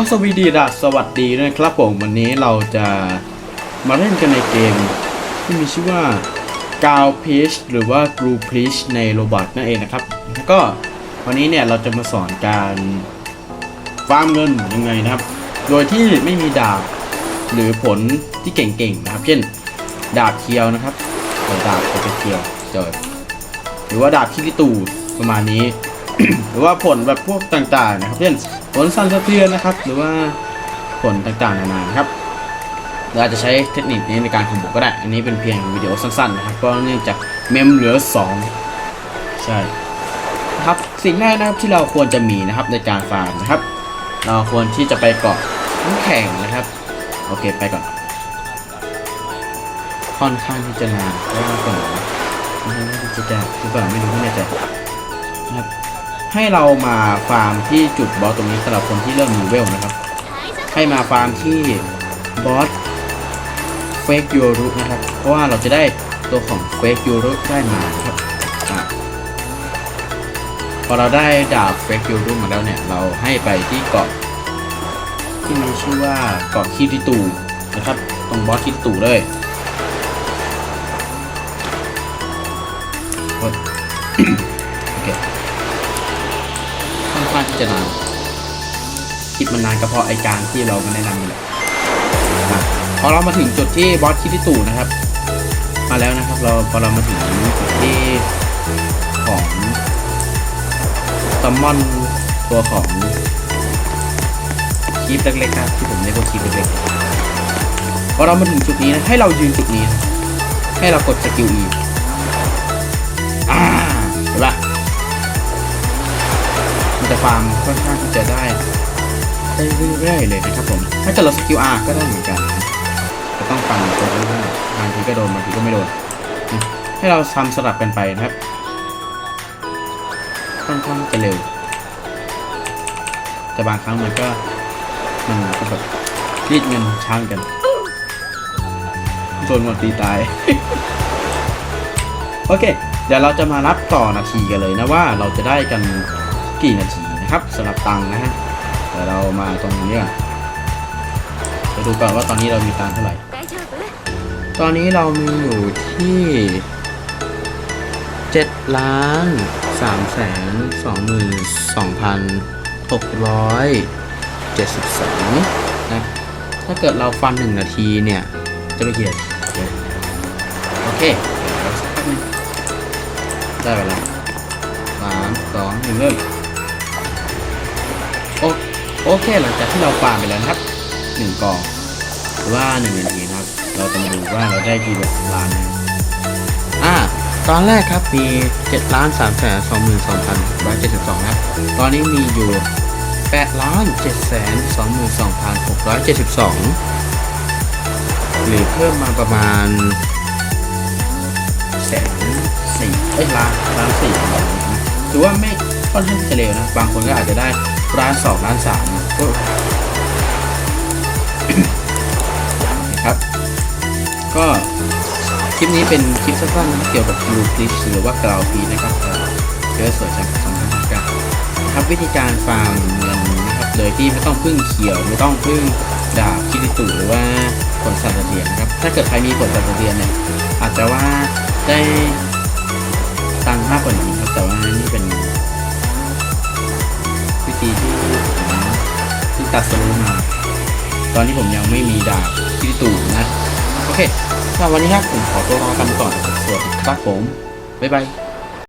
ก็สวีดีดาสวัสดีนะครับผมวันนี้เราจะมาเล่นกันในเกม ที่มีชื่อว่า g a l p e a c h หรือว่า g r o u p e a c h ในโรบอทนั่นเองนะครับแล้วก็วันนี้เนี่ยเราจะมาสอนการฟาร์มเงินยังไงนะครับ โดยที่ไม่มีดาบหรือผลที่เก่งๆนะครับ เช่นดาบเคียวนะครับหรือดาบโปรเคียวเจอหรือว่าดาบคิริตูประมาณนี้ หรือว่าผลแบบพวกต่างๆนะครับเช่นผลสั่นสะเทือนนะครับ หรือว่าผลต่างๆนานานะครับเราอาจจะใช้เทคนิคนี้ในการคอมโบก็ได้ อันนี้เป็นเพียงวิดีโอสั้นๆนะครับเพราะเนื่องจากเมมเหลือ 2 ใช่ครับสิ่งแรกนะครับที่เราควรจะมีนะครับในการฟาร์มนะครับ เราควรที่จะไปเกาะน้ำแข็งนะครับ โอเคไปก่อน ค่อนข้างที่จะนานเพราะว่าก่อนไม่รู้ว่าจะจะหรือเปล่าไม่รู้ไม่แน่ใจนะครับ ให้เรามาฟาร์มที่จุดบอสตรงนี้สำหรับคนที่เริ่มมีเวลนะครับ ให้มาฟาร์มที่บอสเฟกยูรุนะครับ เพราะว่าเราจะได้ตัวของเฟกยูรุได้มาครับอะพอเราได้ดาบเฟกยูรุมาแล้วเนี่ย เราให้ไปที่เกาะที่มีชื่อว่าเกาะคิริตูนะครับ ตรงบอสคิริตูเลย ค่อนข้างที่จะนานคลิปมันนานก็เพราะไอการที่เรามาแนะนำนี่แหละพอเรามาถึงจุดที่บอสคิริตูนะครับ มาแล้วนะครับ เราพอเรามาถึงจุดที่ของซัมมอนตัวของคลิปเล็กๆครับที่ผมเรียกว่าคลิปเล็กๆพอเรามาถึงจุดนี้นะให้เรายืนจุดนี้ ให้เรากดสกิล E อ่ จะฟาร์มค่อนข้างที่จะได้ได้เรื่อยๆเลยนะครับผม ถ้าเกิดเราสกิลอาร์ก็ได้เหมือนกันจะต้องฟังไปเรื่อยๆบางทีก็โดนบางทีก็ไม่โดน ให้เราทำสลับกันไปนะครับ ค่อนข้างจะเร็ว แต่บางครั้งมันก็มันก็แบบรีดเงินช้างกันโดนหมดตีตาย โอเค เดี๋ยวเราจะมานับต่อนาทีกันเลยนะว่าเราจะได้กัน กี่นาทีนะครับสำหรับตังนะฮะแต่เรามาตรงนี้ก่อนจะดูก่อนว่าตอนนี้เรามีตังเท่าไหร่ ตอนนี้เรามีอยู่ที่7ล้าน3แสน2หมื่น2พัน672นะถ้าเกิดเราฟัน 1 นาทีเนี่ยจะได้กียนโอเคได้เวลาสามสองหนึ่งเริ่ม โอโอเคหลังจากที่เราฟาร์มไปแล้วนะครับหนึ่งกองหรือว่าหนึ่งนาทีนะครับ เราจะมาดูว่าเราได้กี่แบบล้านอ่าตอนแรกครับมี7ล้าน3แสน22,172นะตอนนี้มีอยู่8ล้าน7แสน22,672 หรือเพิ่มมาประมาณแสนสี่เอ้ยล้านล้านสี่ประมาณนี้นะถือว่าไม่ค่อนข้างจะเร็วนะ บางคนก็อาจจะได้ ล้านสองล้านสามนะก็นะครับ ก็คลิปนี้เป็นคลิปสั้นๆนะเกี่ยวกับ Blue c l i p หรือว่ากราวพีนะครับเอ่อเชื้อสวยจากสองพันห้าเก้านะครับวิธีการฟาร์มเงินนะครับโดยที่ไม่ต้องพึ่งเขียวไม่ต้องพึ่งดาบคิริตุหรือว่าผลสัตว์เทียนนะครับถ้าเกิดใครมีผลสัตว์เทียนเนี่ยอาจจะว่าได้ ตัดสรุปมา ตอนนี้ผมยังไม่มีดาบที่ตู่นะ โอเคสำหรับวันนี้ครับผมขอตัวลากันก่อนสวัสดีครับผม บ๊ายบาย